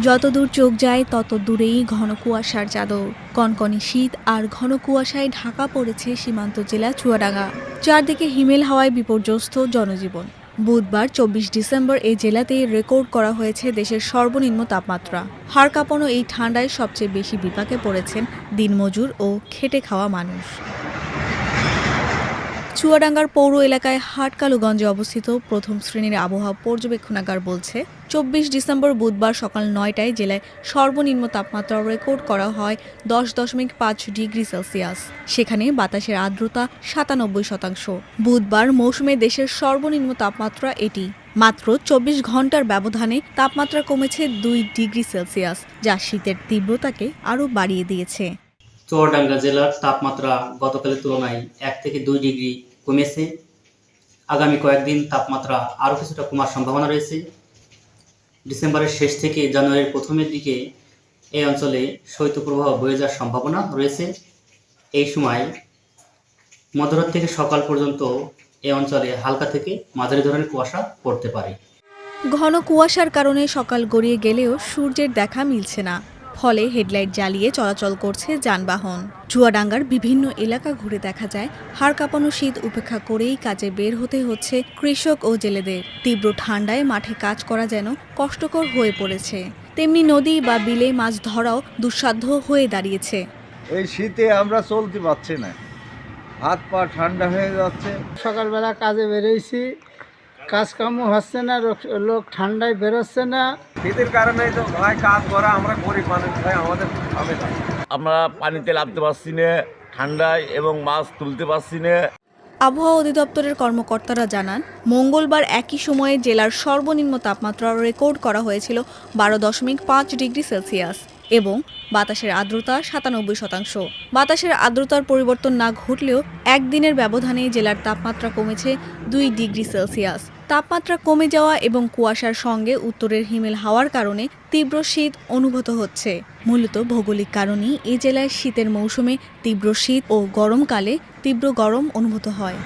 যত দূর চোখ যায় তত দূরেই ঘন কুয়াশার চাদর। কনকনে শীত আর ঘন কুয়াশায় ঢাকা পড়েছে সীমান্ত জেলা চুয়াডাঙ্গা। চারদিকে হিমেল হাওয়ায় বিপর্যস্ত জনজীবন। বুধবার চব্বিশ ডিসেম্বর এই জেলাতে রেকর্ড করা হয়েছে দেশের সর্বনিম্ন তাপমাত্রা। হাড় কাঁপানো এই ঠান্ডায় সবচেয়ে বেশি বিপাকে পড়েছেন দিনমজুর ও খেটে খাওয়া মানুষ। চুয়াডাঙ্গার পৌর এলাকায় হাটকালুগঞ্জে অবস্থিত প্রথম শ্রেণির আবহাওয়া পর্যবেক্ষণাগার বলছে, চব্বিশ ডিসেম্বর বুধবার সকাল নয়টায় জেলায় সর্বনিম্ন তাপমাত্রা রেকর্ড করা হয় দশ দশমিক পাঁচ ডিগ্রি সেলসিয়াস। সেখানে বাতাসের আর্দ্রতা সাতানব্বই শতাংশ। বুধবার মৌসুমে দেশের সর্বনিম্ন তাপমাত্রা এটি। মাত্র চব্বিশ ঘণ্টার ব্যবধানে তাপমাত্রা কমেছে দুই ডিগ্রি সেলসিয়াস, যা শীতের তীব্রতাকে আরও বাড়িয়ে দিয়েছে। চুয়াডাঙ্গা জেলার তাপমাত্রা গতকালের তুলনায় এক থেকে দুই ডিগ্রি কমেছে। আগামী কয়েকদিন তাপমাত্রা আরও কিছুটা কমার সম্ভাবনা রয়েছে। ডিসেম্বরের শেষ থেকে জানুয়ারির প্রথমের দিকে এই অঞ্চলে শৈত্যপ্রবাহ বয়ে যাওয়ার সম্ভাবনা রয়েছে। এই সময় মধ্যরাত থেকে সকাল পর্যন্ত এই অঞ্চলে হালকা থেকে মাঝারি ধরনের কুয়াশা পড়তে পারে। ঘন কুয়াশার কারণে সকাল গড়িয়ে গেলেও সূর্যের দেখা মিলছে না। ফলে হেডলাইট জ্বালিয়ে চলাচল করছে যানবাহন। চুয়াডাঙ্গার বিভিন্ন এলাকা ঘুরে দেখা যায় হাড় কাঁপানো শীত উপেক্ষা করেই কাজে বের হতে হচ্ছে কৃষক ও জেলেদের। তীব্র ঠান্ডায় মাঠে কাজ করা যেন কষ্টকর হয়ে পড়েছে। তেমনি নদী বা বিলে মাছ ধরাও দুঃসাধ্য হয়ে দাঁড়িয়েছে। এই শীতে আমরা চলতে পারছি না। হাত পা ঠান্ডা হয়ে যাচ্ছে। সকালবেলা কাজে বেরিয়েছি কাজ কামও হচ্ছে না লোক- লোক ঠান্ডায় বেরোচ্ছে না। শীতের কারণে তো ভাই কাজ করা আমরা গরিব মানুষ ভাই আমাদের হবে না। আমরা পানিতে নামতে পারছি না ঠান্ডায় এবং মাছ তুলতে পারছি না। আবহাওয়া অধিদপ্তরের কর্মকর্তারা জানান মঙ্গলবার একই সময়ে জেলার সর্বনিম্ন তাপমাত্রা রেকর্ড করা হয়েছিল বারো দশমিক পাঁচ ডিগ্রি সেলসিয়াস। এবং বাতাসের আর্দ্রতা সাতানব্বই শতাংশ। বাতাসের আর্দ্রতার পরিবর্তন না ঘটলেও একদিনের ব্যবধানে জেলার তাপমাত্রা কমেছে দুই ডিগ্রি সেলসিয়াস। তাপমাত্রা কমে যাওয়া এবং কুয়াশার সঙ্গে উত্তরের হিমেল হাওয়ার কারণে তীব্র শীত অনুভূত হচ্ছে। মূলত ভৌগোলিক কারণেই এ জেলায় শীতের মৌসুমে তীব্র শীত ও গরমকালে তীব্র গরম অনুভূত হয়।